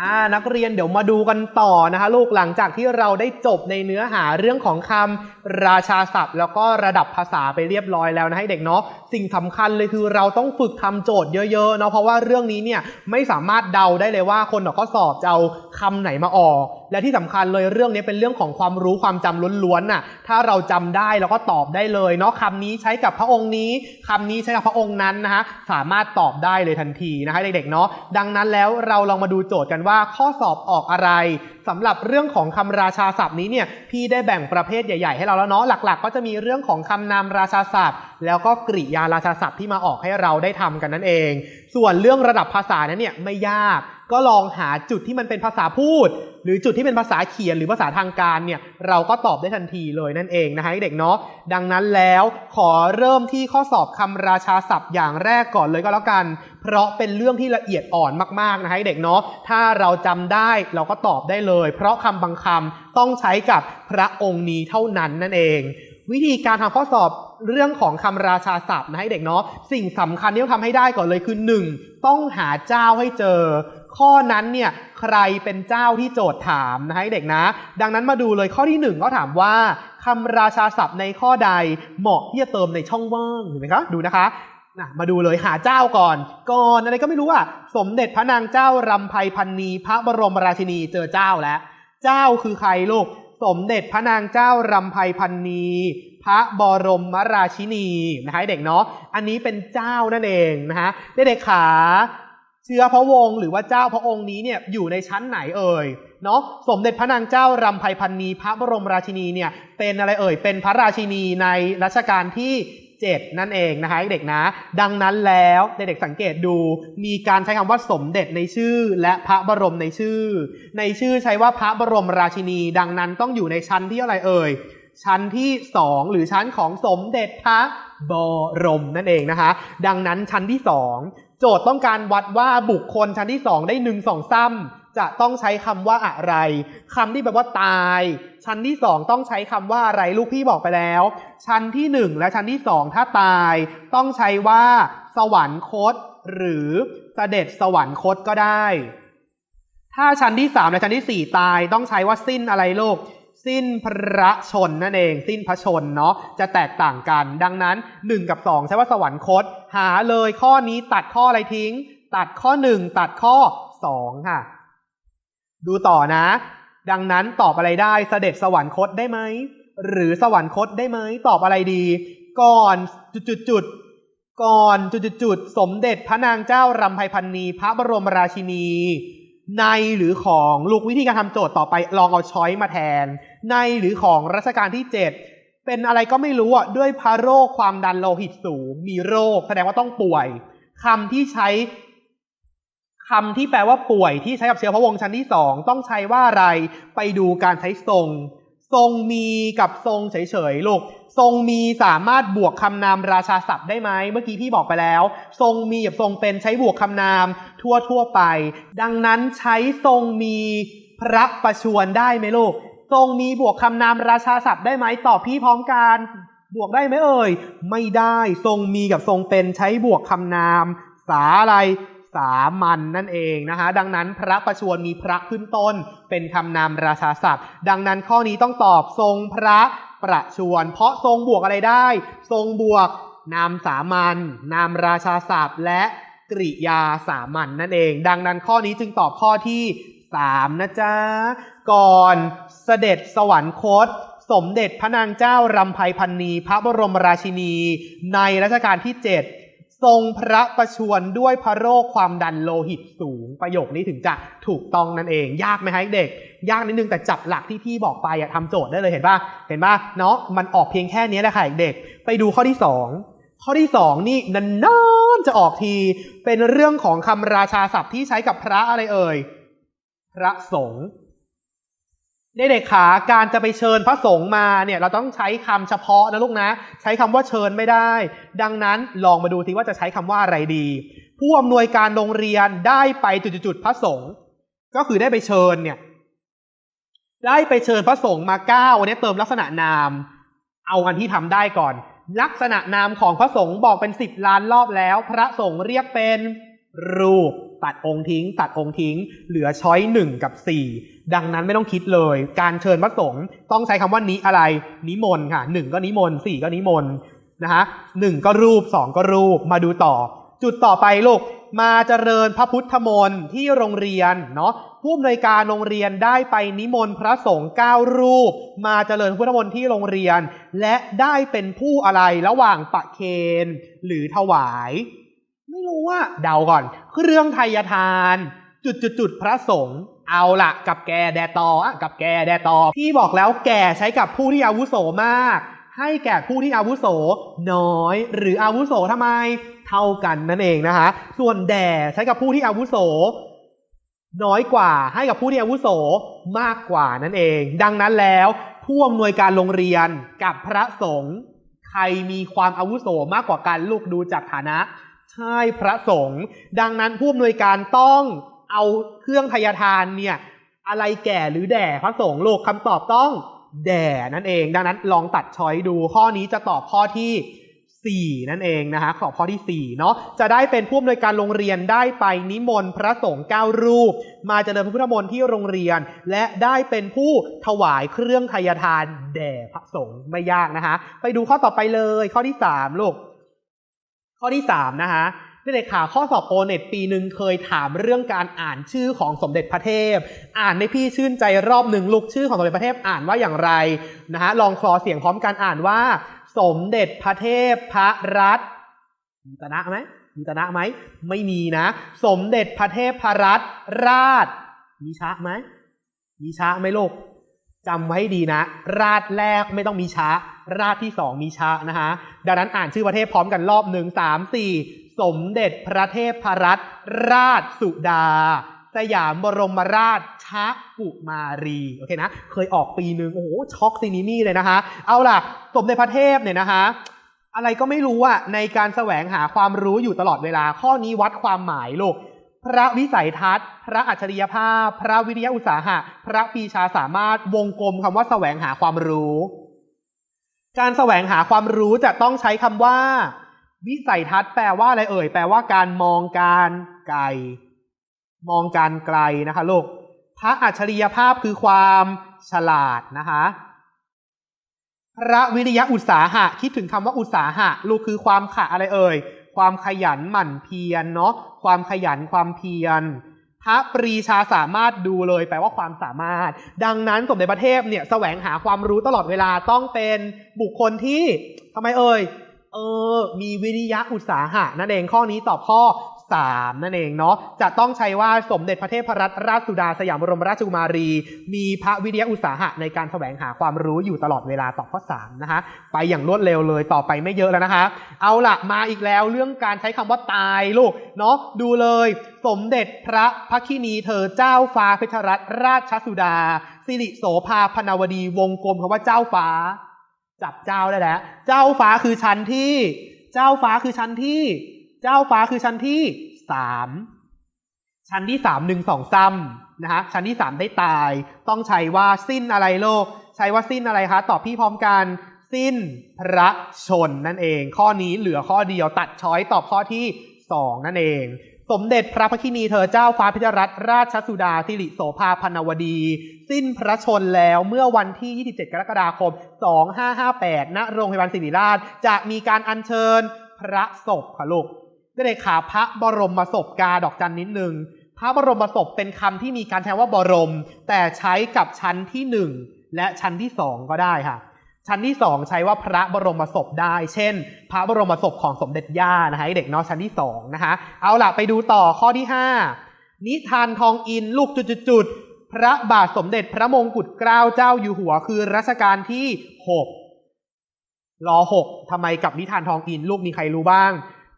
อ่านักเรียนเดี๋ยวมาดูกันต่อนะคะลูกหลังจากที่เราได้จบในเนื้อหาเรื่องของคำราชาศัพท์ แล้วก็ระดับภาษาไปเรียบร้อยแล้วนะให้เด็กเนาะสิ่งสำคัญเลยคือเราต้องฝึกทำโจทย์เยอะๆเนาะเพราะว่าเรื่องนี้เนี่ยไม่สามารถเดาได้เลยว่าคนออกข้อสอบจะเอาคำไหนมาออก และที่สำคัญเลยเรื่องนี้เป็นเรื่องของความรู้ความจำล้วนๆน่ะถ้าเราจำได้เราก็ตอบได้เลยเนาะคำนี้ใช้กับพระองค์นี้คำนี้ใช้กับพระองค์นั้นนะคะสามารถตอบได้เลยทันทีนะคะเด็กๆเนาะดังนั้นแล้วเราลองมาดูโจทย์กันว่าข้อสอบออกอะไรสำหรับเรื่องของคำราชาศัพท์นี้เนี่ยพี่ได้แบ่งประเภทใหญ่ๆให้เราแล้วเนาะหลัก ๆ ก็จะมีเรื่องของคำนามราชาศัพท์แล้วก็กริยาราชาศัพท์ที่มาออกให้เราได้ทำกันนั่นเอง ส่วนเรื่องระดับภาษานั้นเนี่ยไม่ยาก ก็ลองหาจุดที่มันเป็นภาษาพูด หรือจุดที่เป็นภาษาเขียนหรือภาษาทางการเนี่ยเราก็ตอบได้ทันทีเลยนั่นเองนะคะเด็กเนาะดังนั้นแล้วขอเริ่มที่ข้อสอบคำราชาศัพท์อย่างแรกก่อนเลยก็แล้วกัน เพราะเป็นเรื่องที่ละเอียดอ่อนมากๆนะคะเด็กเนาะถ้าเราจำได้เราก็ตอบได้เลย เพราะคำบางคำต้องใช้กับพระองค์นี้เท่านั้นนั่นเอง วิธีการทำข้อสอบเรื่องของคำราชาศัพท์นะให้เด็กเนาะสิ่งสำคัญที่ต้องทำให้ได้ก่อนเลยคือ 1. ต้องหาเจ้าให้เจอ ข้อนั้นเนี่ยใครเป็นเจ้าที่โจทย์ถามนะให้เด็กนะ ดังนั้นมาดูเลยข้อที่1ก็ถามว่าคำราชาศัพท์ในข้อใดเหมาะที่จะเติมในช่องว่างเห็นไหมคะดูนะคะนะมาดูเลยหาเจ้าก่อนก่อนอะไรก็ไม่รู้อะสมเด็จพระนางเจ้ารำไพพันนีพระบรมราชินีเจอเจ้าแล้ว เจ้าคือใครลูก สมเด็จพระนางเจ้ารำไพพันนี พระบรมราชินีนะฮะเด็กเนาะอันนี้เป็นเจ้านั่นเองนะฮะเด็กๆขาเชื้อพระวงศ์หรือว่าเจ้าพระองค์นี้เนี่ยอยู่ในชั้นไหนเอ่ยเนาะสมเด็จพระนางเจ้ารำไพพันนี พระบรมราชินีเนี่ยเป็นอะไรเอ่ยเป็นพระราชินีในรัชกาลที่ 7 นั่นเองนะคะเด็กนะ ดังนั้นแล้วเด็กๆสังเกตดู มีการใช้คำว่าสมเด็จในชื่อ และพระบรมในชื่อ ในชื่อใช้ว่าพระบรมราชินี ดังนั้นต้องอยู่ในชั้นที่อะไรเอ่ยชั้นที่ 2 หรือชั้นของสมเด็จพระบรมนั่นเองนะคะ ดังนั้นชั้นที่ 2 โจทย์ต้องการวัดว่าบุคคลชั้นที่ 2 ได้หนึ่งสองซ้ำ จะต้องใช้คำว่าอะไรคำที่แปลว่าตาย ชั้นที่2ต้องใช้คำว่าอะไรลูกพี่บอกไปแล้ว ชั้นที่1และชั้นที่2ถ้าตาย ต้องใช้ว่า สวรรคต หรือเสด็จสวรรคตก็ได้ ถ้าชั้นที่3และชั้นที่4ตายต้องใช้ว่าสิ้นอะไรลูกสิ้นพระชนนั่นเอง สิ้นพระชนเนาะจะแตกต่างกัน ดังนั้น 1 กับ 2 ใช้ว่าสวรรคต หาเลยข้อนี้ตัดข้ออะไรทิ้ง ตัดข้อ 1 ตัดข้อ 2 ค่ะ ดูต่อนะ ดังนั้นตอบอะไรได้เสด็จสวรรคตได้ไหม หรือสวรรคตได้ไหม ตอบอะไรดี ก่อนจุดจุดจุดก่อนจุดจุดจุดสมเด็จพระนางเจ้ารำไพพันนีพระบรมราชินี ในหรือของลูกวิธีการทำโจทย์ต่อไปลองเอาช้อยมาแทน ในหรือของรัชกาลที่7เป็นอะไรก็ไม่รู้อะด้วยพระโรคความดันโลหิตสูง มีโรคแสดงว่าต้องป่วยคำที่ใช้ คำที่แปลว่าป่วยที่ใช้กับเชื้อพระวงชั้นที่สองต้องใช้ว่าอะไรไปดูการใช้ทรง ทรงมีกับทรงเฉยๆลูกทรงมีสามารถบวกคำนามราชาศัพท์ได้ไหมเมื่อกี้พี่บอกไปแล้ว ทรงมีกับทรงเป็นใช้บวกคำนามทั่วทั่วไป ดังนั้นใช้ทรงมีพระประชวรได้ไหมลูกทรงมีบวกคำนามราชาศัพท์ได้ไหมตอบพี่พร้อมกันบวกได้ไหมเอ่ยไม่ได้ทรงมีกับทรงเป็นใช้บวกคำนาม สาอะไร สามัญนนั่นเองนะคะ ดังนั้นพระประชวรมีพระขึ้นต้น เป็นคำนามราชาศัพท์ ดังนั้นข้อนี้ต้องตอบทรงพระประชวร เพราะทรงบวกอะไรได้ ทรงบวกนามสามัญนามราชาศัพท์ และกริยาสามัญนนั่นเอง ดังนั้นข้อนี้จึงตอบข้อที่3นะจ๊ะ ก่อนเสด็จสวรรคต สมเด็จพระนางเจ้ารำไพพันนีพระบรมราชินี ในรัชกาลที่7 ทรงพระประชวรด้วยพระโรคความดันโลหิตสูง ประโยคนี้ถึงจะถูกต้องนั่นเอง ยากไหมฮะเด็ก ยากนิดนึงแต่จับหลักที่พี่บอกไปอะทำโจทย์ได้เลยเห็นป่ะเห็นป่ะเนาะมันออกเพียงแค่นี้แหละค่ะเด็ก ไปดูข้อที่ 2 ข้อที่ 2 นี่นานๆจะออกที เป็นเรื่องของคำราชาศัพท์ที่ใช้กับพระอะไรเอ่ยพระสงฆ์ เด็กขาการจะไปเชิญพระสงฆ์มาเนี่ยเราต้องใช้คำเฉพาะนะลูกนะ ใช้คำว่าเชิญไม่ได้ ดังนั้นลองมาดูทีว่าจะใช้คำว่าอะไรดี ผู้อำนวยการโรงเรียนได้ไปจุดๆพระสงฆ์ก็คือได้ไปเชิญเนี่ยได้ไปเชิญพระสงฆ์มาเก้าวันนี้เติมลักษณะนาม เอาอันที่ทำได้ก่อน ลักษณะนามของพระสงฆ์บอกเป็นสิบล้านรอบแล้ว พระสงฆ์เรียกเป็น รูปตัดองค์ทิ้ง ตัดองค์ทิ้ง เหลือช้อยหนึ่งกับสี่ดังนั้นไม่ต้องคิดเลย การเชิญพระสงฆ์ต้องใช้คำว่านิอะไร นิมนต์ค่ะหนึ่งก็นิมนต์สี่ก็นิมนต์นะคะหนึ่งก็รูปสองก็รูปมาดูต่อ จุดต่อไปลูกมาเจริญพระพุทธมนต์ที่โรงเรียนเนาะผู้อำนวยการโรงเรียนได้ไปนิมนต์พระสงฆ์เก้ารูป มาเจริญพุทธมนต์ที่โรงเรียน และได้เป็นผู้อะไรระหว่างประเคนหรือถวาย รู้ว่าเดาก่อนเครื่องไทยทาน จุดจุดจุดๆพระสงฆ์เอาละกับแกแดตอะกับแกแดตอพี่บอกแล้วแกใช้กับผู้ที่อาวุโสมาก ให้แก่ผู้ที่อาวุโสน้อย หรืออาวุโสทำไม เท่ากันนั่นเองนะคะส่วนแด่ใช้กับผู้ที่อาวุโส น้อยกว่าให้กับผู้ที่อาวุโสมากกว่านั่นเอง ดังนั้นแล้วผู้อำนวยการโรงเรียนกับพระสงฆ์ใครมีความอาวุโสมากกว่ากันลูกดูจากฐานะ ใช่พระสงฆ์ดังนั้นผู้อำนวยการต้องเอาเครื่องทยทานเนี่ยอะไรแก่หรือแด่พระสงฆ์โลกคำตอบต้องแด่นั่นเอง ดังนั้นลองตัดช้อยดูข้อนี้จะตอบข้อที่ 4 นั่นเองนะคะขอข้อที่4เนาะจะได้เป็นผู้อำนวยการโรงเรียนได้ไปนิมนต์พระสงฆ์เก้ารูป มาเจริญพระพุทธมนต์ที่โรงเรียน และได้เป็นผู้ถวายเครื่องทยทานแด่พระสงฆ์ไม่ยากนะคะไปดูข้อต่อไปเลยข้อที่3ลูก ข้อที่3นะคะนี่เลยค่ะข้อสอบโอเน็ตปีหนึ่งเคยถามเรื่องการอ่านชื่อของสมเด็จพระเทพ อ่านในพี่ชื่นใจรอบหนึ่งลูกชื่อของสมเด็จพระเทพอ่านว่าอย่างไรนะคะลองคลอเสียงพร้อมกันอ่านว่า สมเด็จพระเทพพระรัตน์มีตนะไหมมีตนะไหมไม่มีนะ สมเด็จพระเทพพระรัตราช มีชะไหมมีชะไหมลูกจำไว้ดีนะ ราชแรกไม่ต้องมีชะ ราชที่สองมีชะนะคะดังนั้นอ่านชื่อประเทศพร้อมกันรอบหนึ่งสามสี่สมเด็จพระเทพพรัตนราชสุดา สยามบรมราชชะกุมารีโอเคนะเคยออกปีหนึ่งโอ้โหช็อกซีนีนี่เลยนะคะเอาล่ะ สมเด็จพระเทพเนี่ยนะคะอะไรก็ไม่รู้อะในการแสวงหาความรู้อยู่ตลอดเวลา ข้อนี้วัดความหมายลูกพระวิสัยทัศน์ พระอัจฉริยภาพ พระวิริยะอุตสาหะ พระปีชาสามารถวงกลมคำว่าแสวงหาความรู้ การแสวงหาความรู้จะต้องใช้คำว่า วิสัยทัศน์แปลว่าอะไรเอ่ย แปลว่าการมองการไกล มองการไกลนะคะลูกพระอัจฉริยภาพคือความฉลาดนะคะพระวิริยะอุตสาหะ คิดถึงคำว่าอุตสาหะ ลูกคือความขะอะไรเอ่ย ความขยันหมั่นเพียรเนาะความขยันความเพียร พระปรีชาสามารถดูเลยแปลว่าความสามารถ ดังนั้นสมเด็จพระเทพเนี่ยแสวงหาความรู้ตลอดเวลาต้องเป็นบุคคลที่ทำไมเอ่ยเออ มีวิริยะอุตสาหะนั่นเองข้อนี้ตอบข้อ 3 นั่นเองเนาะจะต้องใช้ว่าสมเด็จพระเทพรัตนราชสุดาสยามบรมราชกุมารี มีพระวิริยะอุตสาหะในการแสวงหาความรู้อยู่ตลอดเวลาตอบข้อ3นะคะไปอย่างรวดเร็วเลยต่อไปไม่เยอะแล้วนะคะ เอาละมาอีกแล้วเรื่องการใช้คำว่าตายลูกเนาะดูเลย สมเด็จพระพักคินีเธอเจ้าฟ้าเพชรรัตนราชสุดา สิริโสภาพนาวดีวงกลมคำว่าเจ้าฟ้า จับเจ้าได้แล้ว เจ้าฟ้าคือชั้นที่ เจ้าฟ้าคือชั้นที่ เจ้าฟ้าคือชั้นที่สามชั้นที่สามหนึ่งสองซ้ำนะฮะชั้นที่สามได้ตาย ต้องใช้ว่าสิ้นอะไรโลก ใช้ว่าสิ้นอะไรคะตอบพี่พร้อมกัน สิ้นพระชนนั่นเอง ข้อนี้เหลือข้อเดียวตัดช้อยตอบข้อที่สองนั่นเอง สมเด็จพระพักคินีเธอเจ้าฟ้าพิจรัตราชสุดาสิริโสภาพนวดี สิ้นพระชนแล้วเมื่อวันที่ 27 กรกฎาคม 2558ณโรงพยาบาลศิริราช จะมีการอัญเชิญพระศพค่ะลูก ได้เลยค่ะพระบรมศพกาดอกจันนิดนึงพระบรมศพเป็นคำที่มีการใช้ว่าบรม แต่ใช้กับชั้นที่หนึ่งและชั้นที่สองก็ได้ค่ะชั้นที่สองใช้ว่าพระบรมศพได้ เช่น พระบรมศพของสมเด็จย่านะคะเด็กเนอกชั้นที่สองนะคะเอาล่ะไปดูต่อข้อที่ห้านิทานทองอินลูกจุดๆๆพระบาทสมเด็จพระมงกุฎเกล้าเจ้าอยู่หัว คือรัชกาลที่หกรอหกทำไมกับนิทานทองอินลูกมีใครรู้บ้าง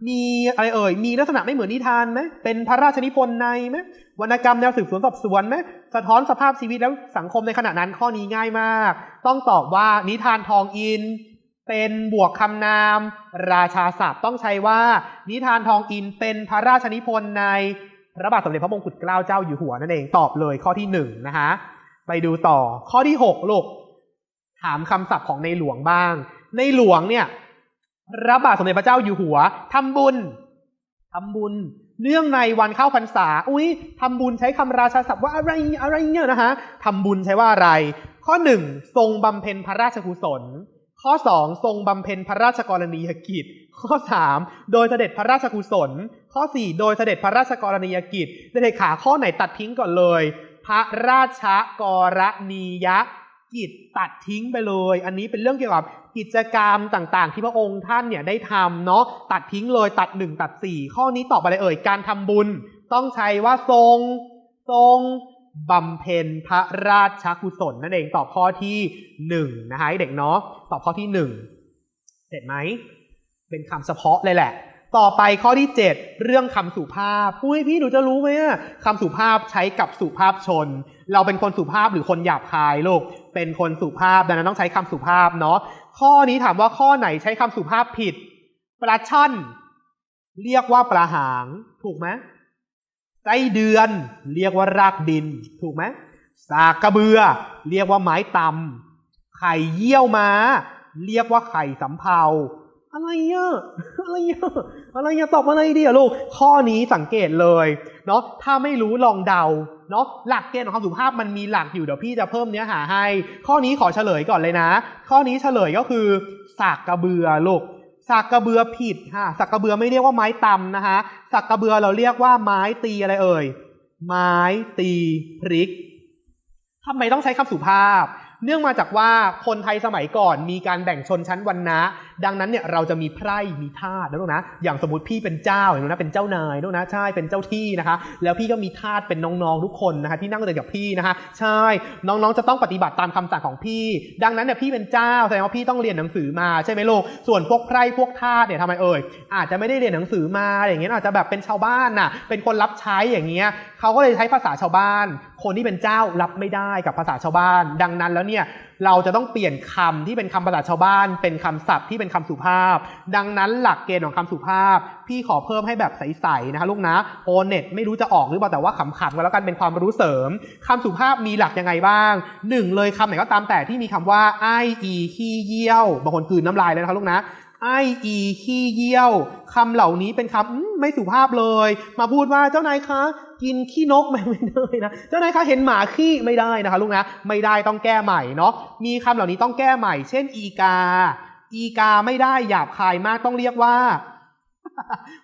มีอะไรเอ่ย มีลักษณะไม่เหมือนนิทานไหมเป็นพระราชนิพนธ์ในไหมวรรณกรรมแนวสืบสวนสอบสวนไหมสะท้อนสภาพชีวิตแล้วสังคมในขณะนั้นข้อนี้ง่ายมาก ต้องตอบว่านิทานทองอิน เป็นบวกคำนาม ราชาศัพท์ต้องใช้ว่า นิทานทองอินเป็นพระราชนิพนธ์ในพระบาทสมเด็จพระมงกุฎเกล้าเจ้าอยู่หัวนั่นเองตอบเลยข้อที่หนึ่งนะคะไปดูต่อข้อที่หกลูกถามคำศัพท์ของในหลวงบ้าง ในหลวงเนี่ย พระบาทสมเด็จพระเจ้าอยู่หัวทำบุญทำบุญ เนื่องในวันเข้าพรรษา อุ้ยทำบุญใช้คำราชาศัพท์ว่าอะไรอะไรเนี่ยนะคะทำบุญใช้ว่าอะไร ข้อหนึ่งทรงบำเพ็ญพระราชกุศล ข้อสองทรงบำเพ็ญพระราชกรณียกิจ ข้อสามโดยเสด็จพระราชกุศล ข้อสี่โดยเสด็จพระราชกรณียกิจเด็กขาข้อไหนตัดทิ้งก่อนเลย พระราชกรณีย กิจตัดทิ้งไปเลย อันนี้เป็นเรื่องเกี่ยวกับกิจกรรมต่างๆ ที่พระองค์ท่านเนี่ยได้ทำเนาะตัดทิ้งเลยตัดหนึ่งตัดสี่ข้อนี้ตอบอะไรเอ่ยการทำบุญ ต้องใช้ว่าทรงทรงบำเพ็ญพระราชกุศลนั่นเองตอบข้อที่หนึ่งนะคะเด็กเนาะตอบข้อที่หนึ่งเห็นไหมเป็นคำเฉพาะเลยแหละ ต่อไปข้อที่ 7 เรื่องคำสุภาพอุ้ยพี่หนูจะรู้ไหมอะคำสุภาพใช้กับสุภาพชน เราเป็นคนสุภาพหรือคนหยาบคายลูกเป็นคนสุภาพดังนั้นต้องใช้คำสุภาพเนาะข้อนี้ถามว่าข้อไหนใช้คำสุภาพผิดปลาช่อนเรียกว่าปลาหางถูกไหมไส้เดือนเรียกว่ารากดิน ถูกไหมสากกระเบือ เรียกว่าไม้ตำไข่เยี่ยวม้า เรียกว่าไข่สำเภา อะไรอะอะไรอะอะไรอะตอบอะไรดีอะลูก ข้อนี้สังเกตเลยเนาะถ้าไม่รู้ลองเดาเนาะหลักเกณฑ์ของคำสุภาพมันมีหลักอยู่เดี๋ยวพี่จะเพิ่มเนื้อหาให้ ข้อนี้ขอเฉลยก่อนเลยนะ ข้อนี้เฉลยก็คือสากกระเบือลูกสากกระเบือผิดค่ะสากกระเบือไม่เรียกว่าไม้ตำนะคะสากกระเบือเราเรียกว่าไม้ตีอะไรเอ่ย ไม้ตีพริกทำไมต้องใช้คำสุภาพ เนื่องมาจากว่าคนไทยสมัยก่อนมีการแบ่งชนชั้นวรรณะ ดังนั้นเนี่ยเราจะมีไพร่มีทาสนะลูกนะอย่างสมมติพี่เป็นเจ้าอย่างนู้นนะเป็นเจ้านายลูกนะใช่เป็นเจ้าที่นะคะ แล้วพี่ก็มีทาสเป็นน้องๆทุกคนนะคะที่นั่งเรียนกับพี่นะคะ ใช่น้องๆจะต้องปฏิบัติตามคำสั่งของพี่ ดังนั้นเนี่ยพี่เป็นเจ้าแสดงว่าพี่ต้องเรียนหนังสือมาใช่ไหมลูกส่วนพวกไพร่พวกทาสเนี่ยทำไมเอ่ยอาจจะไม่ได้เรียนหนังสือมาอย่างเงี้ยอาจจะแบบเป็นชาวบ้านน่ะเป็นคนรับใช้อย่างเงี้ยเขาก็เลยใช้ภาษาชาวบ้าน คนที่เป็นเจ้ารับไม่ได้กับภาษาชาวบ้าน ดังนั้นแล้วเนี่ย เราจะต้องเปลี่ยนคำที่เป็นคำภาษาชาวบ้าน เป็นคำศัพท์ที่เป็นคำสุภาพ ดังนั้นหลักเกณฑ์ของคำสุภาพ พี่ขอเพิ่มให้แบบใสๆนะคะลูกนะโอเน็ตไม่รู้จะออกหรือเปล่าแต่ว่าขำๆกันแล้วกันเป็นความรู้เสริมคำสุภาพมีหลักยังไงบ้างหนึ่งเลยคำไหนก็ตามแต่ที่มีคำว่าไออีขี้เยี่ยวบางคนกลืนน้ำลายเลยนะคะลูกนะไออีขี้เยี่ยวคำเหล่านี้เป็นคำไม่สุภาพเลย มาพูดว่าเจ้านายคะ กินขี้นกไม่ได้นะเจ้านายคะเห็นหมาขี้ไม่ได้นะคะลูกนะไม่ได้ต้องแก้ใหม่เนาะมีคำเหล่านี้ต้องแก้ใหม่ เช่น อีกา อีกาไม่ได้หยาบคายมากต้องเรียกว่า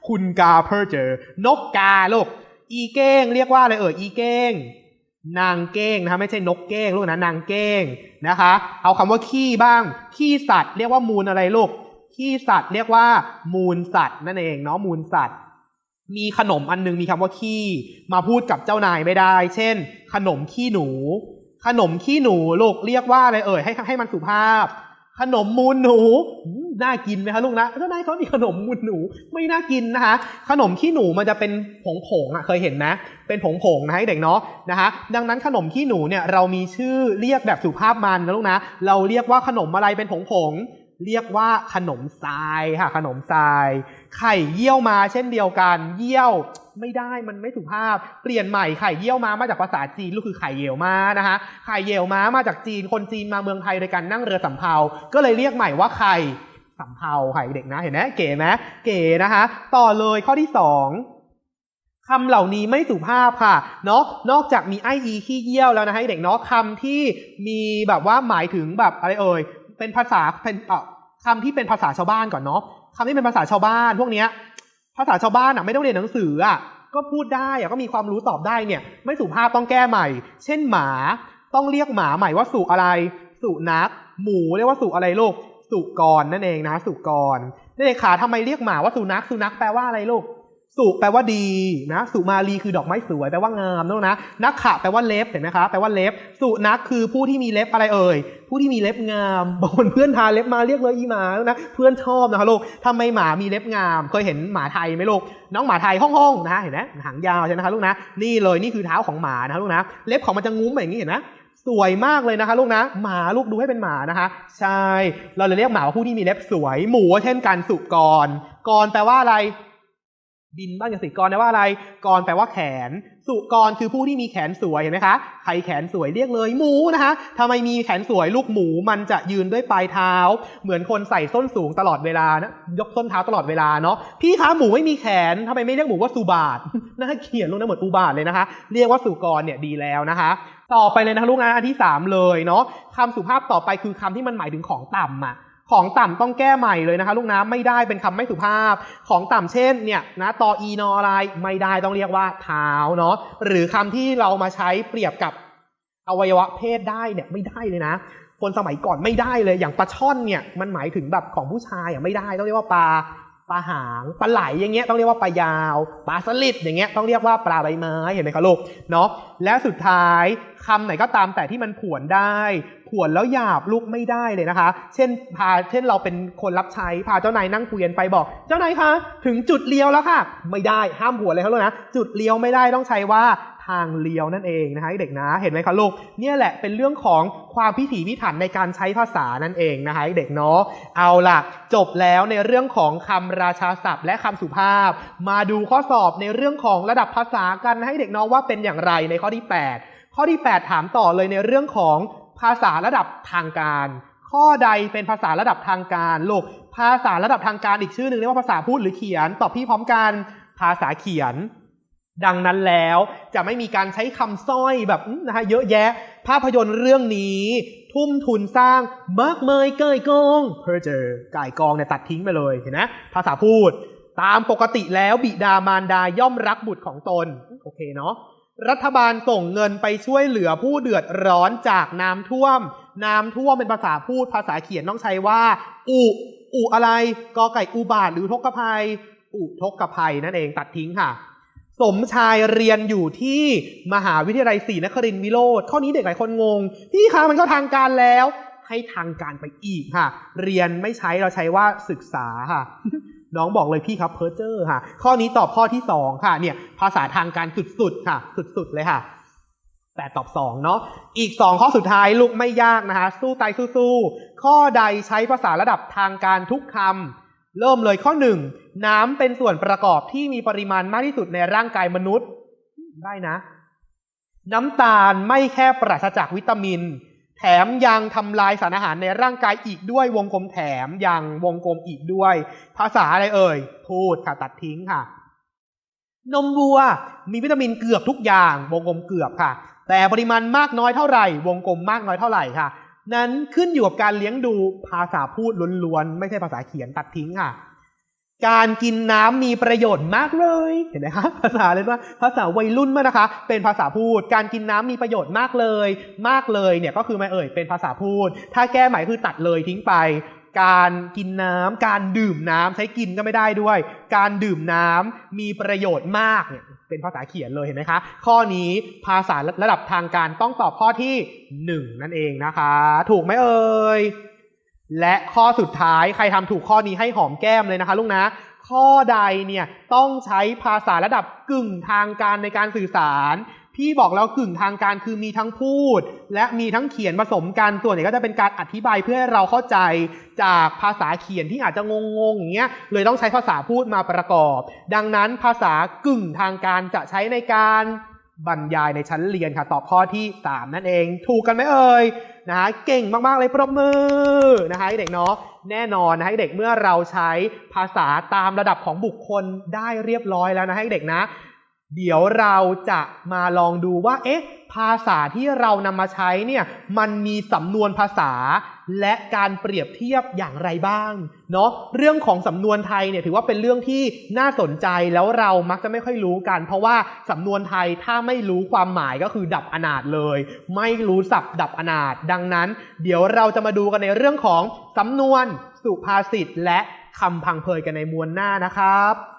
คุณกาเพอร์เจอนกกาลูกอีเก้ง เรียกว่าอะไรเอ่ยอีเก้งนางเก้งนะคะไม่ใช่นกเก้งลูกนะนางเก้งนะคะ เอาคำว่าขี้บ้างขี้สัตว์ เรียกว่ามูลอะไรลูกขี้สัตว์ เรียกว่า มูลสัตว์นั่นเองเนาะมูลสัตว์ มีขนมอันนึงมีคำว่าขี้มาพูดกับเจ้านายไม่ได้ เช่น ขนมขี้หนู ขนมขี้หนูลูกเรียกว่าอะไรเอ่ยให้ให้มันสุภาพ ขนมมูลหนูน่ากินไหมคะลูกนะเจ้านายเขามีขนมมูลหนูไม่น่ากินนะคะ ขนมขี้หนูมันจะเป็นผงผงๆอะเคยเห็นไหมเป็นผงผงๆนะให้เด็กเนาะนะคะดังนั้นขนมขี้หนูเนี่ยเรามีชื่อเรียกแบบสุภาพมันนะลูกนะ เราเรียกว่าขนมอะไรเป็นผงผงๆ เรียกว่าขนมทรายค่ะขนมทราย ไข่เยี่ยวมาเช่นเดียวกัน เยี่ยวไม่ได้มันไม่สุภาพ เปลี่ยนใหม่ไข่เยี่ยวมามาจากภาษาจีนก็คือไข่เยี่ยวม้านะคะไข่เยี่ยวมามาจากจีนคนจีนมาเมืองไทยโดยการนั่งเรือสำเภา ก็เลยเรียกใหม่ว่าไข่สำเภาไข่เด็กนะเห็นไหมเก๋ไหมเก๋นะคะ ต่อเลยข้อที่สองคำเหล่านี้ไม่สุภาพค่ะเนาะนอกจากมีไออีขี้เยี่ยวแล้วนะให้เด็กเนาะคำที่มีแบบว่าหมายถึงแบบอะไรเอ่ย เป็นภาษาเป็นคำที่เป็นภาษาชาวบ้านก่อนเนาะคำที่เป็นภาษาชาวบ้านพวกเนี้ยภาษาชาวบ้านอะไม่ต้องเรียนหนังสืออะก็พูดได้อะก็มีความรู้ตอบได้เนี่ย ไม่สุภาพต้องแก้ใหม่ เช่นหมาต้องเรียกหมาใหม่ว่าสุอะไร สุนัขหมูเรียกว่าสุอะไรลูกสุกรนั่นเองนะ สุกรนี่เลยขาทำไมเรียกหมาว่าสุนัขสุนัขแปลว่าอะไรลูก สุแปลว่าดีนะ สุมาลีคือดอกไม้สวยแปลว่างามนะลูกนะนักขะแปลว่าเล็บเห็นไหมคะแปลว่าเล็บ สุนัขคือผู้ที่มีเล็บอะไรเอ่ย ผู้ที่มีเล็บงามบางคนเพื่อนทาเล็บมาเรียกเลยอีหมาแล้วนะเพื่อนชอบนะคะลูกทำไมหมามีเล็บงาม เคยเห็นหมาไทยไหมลูกน้องหมาไทยห้องๆนะเห็นไหมหางยาวใช่ไหมคะลูกนะนี่เลยนี่คือเท้าของหมานะคะลูกนะเล็บของมันจะงุ้มแบบนี้เห็นไหมสวยมากเลยนะคะลูกนะ หมาลูกดูให้เป็นหมานะคะ ใช่ เราเลยเรียกหมาว่าผู้ที่มีเล็บสวย หมูเช่นกันสุกรกรแปลว่าอะไร บินบ้างอย่างสิกรแปลว่าอะไร กรแปลว่าแขน สุกรคือผู้ที่มีแขนสวยเห็นไหมคะ ใครแขนสวยเรียกเลยหมูนะคะทำไมมีแขนสวยลูกหมูมันจะยืนด้วยปลายเท้า เหมือนคนใส่ส้นสูงตลอดเวลานะ ยกส้นเท้าตลอดเวลาเนาะ พี่คะหมูไม่มีแขนทำไมไม่เรียกหมูว่าสุบาทน่าเขียนลงนะเหมือนอุบาทเลยนะคะ เรียกว่าสุกรเนี่ยดีแล้วนะคะ ต่อไปเลยนะลูกนะอันที่สามเลยเนาะคำสุภาพต่อไปคือคำที่มันหมายถึงของต่ำอะ ของต่ำต้องแก้ใหม่เลยนะคะลูกนะไม่ได้เป็นคำไม่สุภาพ ของต่ำเช่นเนี่ยนะตออีนออะไรไม่ได้ต้องเรียกว่าเท้าเนาะหรือคำที่เรามาใช้เปรียบกับอวัยวะเพศได้เนี่ยไม่ได้เลยนะ คนสมัยก่อนไม่ได้เลยอย่างปลาช่อนเนี่ยมันหมายถึงแบบของผู้ชายอะไม่ได้ต้องเรียกว่าปลา ปลาหางปลาไหลอย่างเงี้ยต้องเรียกว่าปลายาวปลาสลิดอย่างเงี้ยต้องเรียกว่าปลาใบไม้เห็นไหมคะลูกเนาะและสุดท้ายคำไหนก็ตามแต่ที่มันผวนได้ผวนแล้วหยาบลูกไม่ได้เลยนะคะ เช่นพาเช่นเราเป็นคนรับใช้พาเจ้านายนั่งคุยกันไปบอก เจ้านายคะถึงจุดเลี้ยวแล้วค่ะ ไม่ได้ห้ามผวนเลยครับลูกนะจุดเลี้ยวไม่ได้ต้องใช้ว่า ทางเลี้ยวนั่นเองนะคะเด็กนะเห็นไหมคะลูกเนี่ยแหละเป็นเรื่องของความพิถีพิถันในการใช้ภาษานั่นเองนะคะเด็กเนาะเอาล่ะ จบแล้วในเรื่องของคำราชาศัพท์ และคำสุภาพ มาดูข้อสอบในเรื่องของระดับภาษากันให้เด็กเนาะว่าเป็นอย่างไรในข้อที่ 8 ข้อที่ 8 ถามต่อเลยในเรื่องของภาษาระดับทางการ ข้อใดเป็นภาษาระดับทางการลูกภาษาระดับทางการอีกชื่อหนึ่งเรียกว่าภาษาพูดหรือเขียนตอบพี่พร้อมกัน ภาษาเขียน ดังนั้นแล้วจะไม่มีการใช้คำสร้อยแบบนะฮะเยอะแยะ ภาพยนตร์เรื่องนี้ ทุ่มทุนสร้างมากเมยเกยกองเพอเจอก่ายกองเนี่ยตัดทิ้งไปเลยเห็นไหมภาษาพูด ตามปกติแล้วบิดามารดาย่อมรักบุตรของตน โอเคเนาะรัฐบาลส่งเงินไปช่วยเหลือผู้เดือดร้อนจากน้ำท่วม น้ำท่วมเป็นภาษาพูดภาษาเขียนต้องใช้ว่า อุอุอะไรกอไก่อุบาทหรือทกภัย อุทกภัยนั่นเองตัดทิ้งค่ะ สมชายเรียนอยู่ที่มหาวิทยาลัยศรีนครินทร์วิโรธข้อนี้เด็กหลายคนงง พี่คะมันก็ทางการแล้ว ให้ทางการไปอีกค่ะ เรียนไม่ใช้เราใช้ว่าศึกษาค่ะ น้องบอกเลยพี่ครับเพอร์เจอร์ค่ะ ข้อนี้ตอบข้อที่สองค่ะ เนี่ยภาษาทางการสุดๆค่ะ สุดๆเลยค่ะแต่ตอบสองเนาะอีกสองข้อสุดท้ายลูกไม่ยากนะคะสู้ตายสู้ๆข้อใดใช้ภาษาระดับทางการทุกคำ เริ่มเลยข้อหนึ่งน้ำเป็นส่วนประกอบที่มีปริมาณมากที่สุดในร่างกายมนุษย์ ได้นะ น้ำตาลไม่แค่ปราศจากวิตามิน แถมยังทำลายสารอาหารในร่างกายอีกด้วยวงกลมแถมยังวงกลมอีกด้วย ภาษาอะไรเอ่ยพูดค่ะตัดทิ้งค่ะ นมวัวมีวิตามินเกือบทุกอย่าง วงกลมเกือบค่ะ แต่ปริมาณมากน้อยเท่าไหร่ วงกลมมากน้อยเท่าไหร่ค่ะ นั้นขึ้นอยู่กับการเลี้ยงดูภาษาพูดล้วนๆ ไม่ใช่ภาษาเขียนตัดทิ้งค่ะ การกินน้ำมีประโยชน์มากเลย เห็นไหมคะภาษาเลยว่าภาษาวัยรุ่นมากนะคะ เป็นภาษาพูด การกินน้ำมีประโยชน์มากเลย มากเลยเนี่ยก็คือไม่เอ่ยเป็นภาษาพูด ถ้าแก้หมายคือตัดเลยทิ้งไป การกินน้ำการดื่มน้ำใช้กินก็ไม่ได้ด้วย การดื่มน้ำมีประโยชน์มากเนี่ย เป็นภาษาเขียนเลยเห็นไหมคะ ข้อนี้ภาษาระดับทางการต้องตอบข้อที่หนึ่งนั่นเองนะคะ ถูกไหมเอ่ยและข้อสุดท้ายใครทำถูกข้อนี้ให้หอมแก้มเลยนะคะ ลูกนะ ข้อใดเนี่ยต้องใช้ภาษาระดับกึ่งทางการในการสื่อสาร พี่บอกแล้วกึ่งทางการคือมีทั้งพูด และมีทั้งเขียนผสมกันส่วนใหญ่ก็จะเป็นการอธิบายเพื่อให้เราเข้าใจจากภาษาเขียนที่อาจจะงงๆอย่างเงี้ยเลยต้องใช้ภาษาพูดมาประกอบ ดังนั้นภาษากึ่งทางการจะใช้ในการบรรยายในชั้นเรียนค่ะตอบข้อที่ 3 นั่นเอง ถูกกันไหมเอ่ยนะคะเก่งมากๆเลยปรบมือนะคะเด็กเนาะแน่นอนนะให้เด็กเมื่อเราใช้ภาษาตามระดับของบุคคลได้เรียบร้อยแล้วนะให้เด็กนะ เดี๋ยวเราจะมาลองดูว่า เอ๊ะ ภาษาที่เรานำมาใช้เนี่ย มันมีสำนวนภาษาและการเปรียบเทียบอย่างไรบ้าง เนาะ เรื่องของสำนวนไทยเนี่ยถือว่าเป็นเรื่องที่น่าสนใจแล้วเรามักจะไม่ค่อยรู้กัน เพราะว่าสำนวนไทยถ้าไม่รู้ความหมายก็คือดับอนาถเลย ไม่รู้ศัพท์ดับอนาถดังนั้น เดี๋ยวเราจะมาดูกันในเรื่องของสำนวน สุภาษิตและคำพังเพยกันในมวลหน้านะครับ